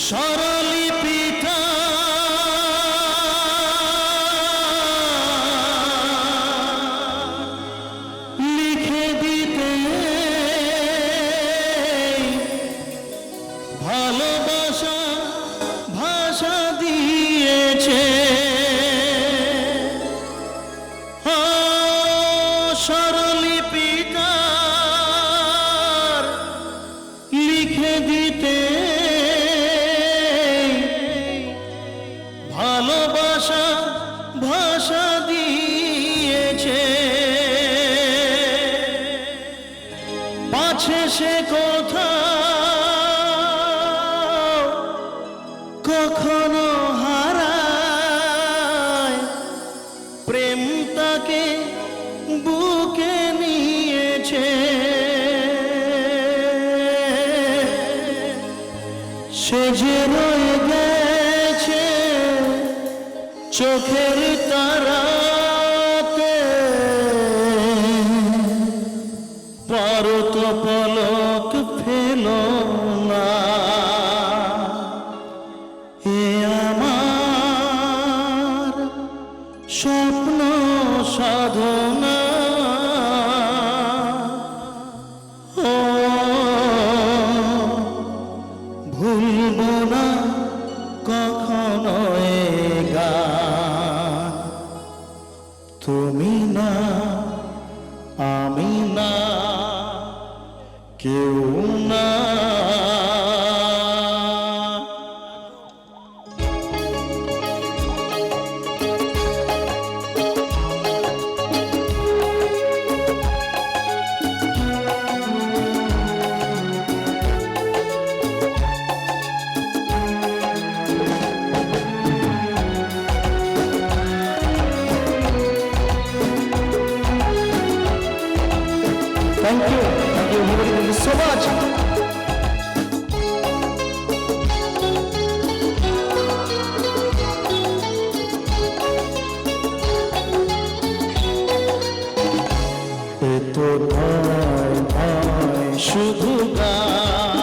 স্বরলিপিটা পাছে সে কথা। কখনো হারায়। প্রেম তাকে বুকে নিয়েছে। সে যে রয়ে গেছে, চোখের তারাতে স্বপ্ন সাধনা এ তো শুধু গান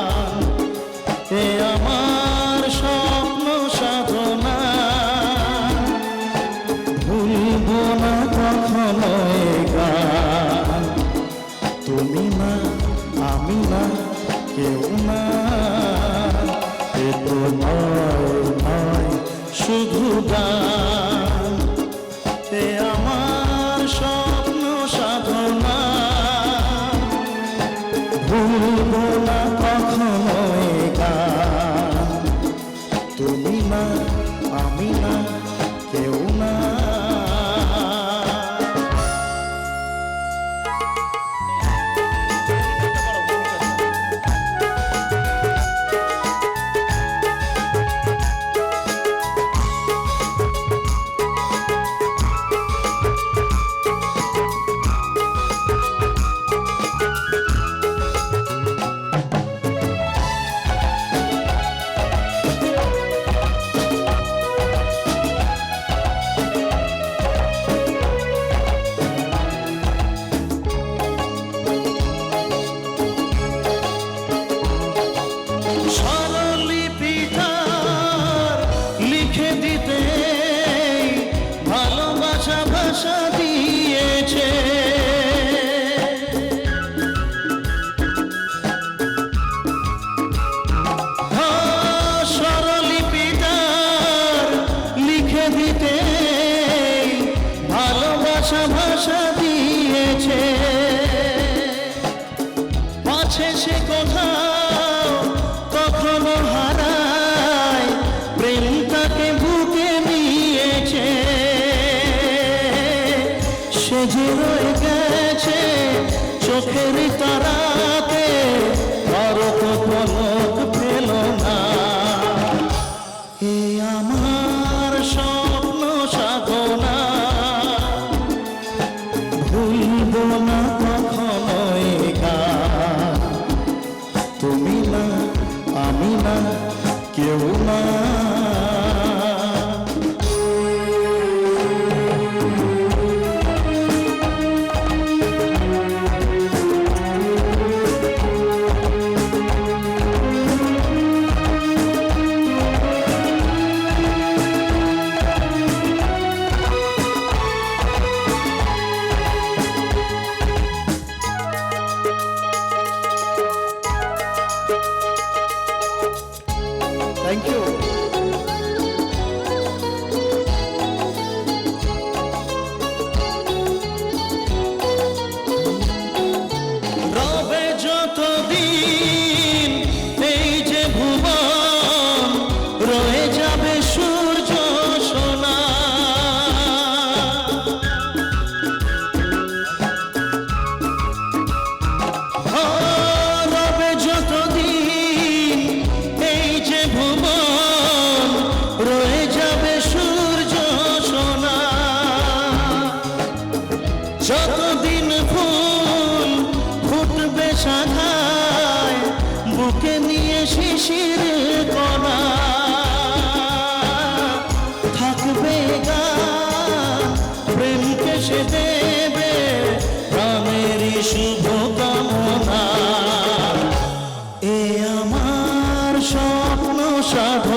পাছে সে কোথাও কখনো হারায়। প্রেম তাকে বুকে নিয়েছে। সে যে রয়ে গেছে চোখের তারাতে, পরক পলক ফেল না। এ আমার স্বপ্ন সাধনা। ভুলব না। না কেউ না। নিয়ে শিশির কণা। থাকবে গান প্রেমকে সে দেবে প্রাণেরই শুভ কামনা। এ আমার স্বপ্ন সাধনা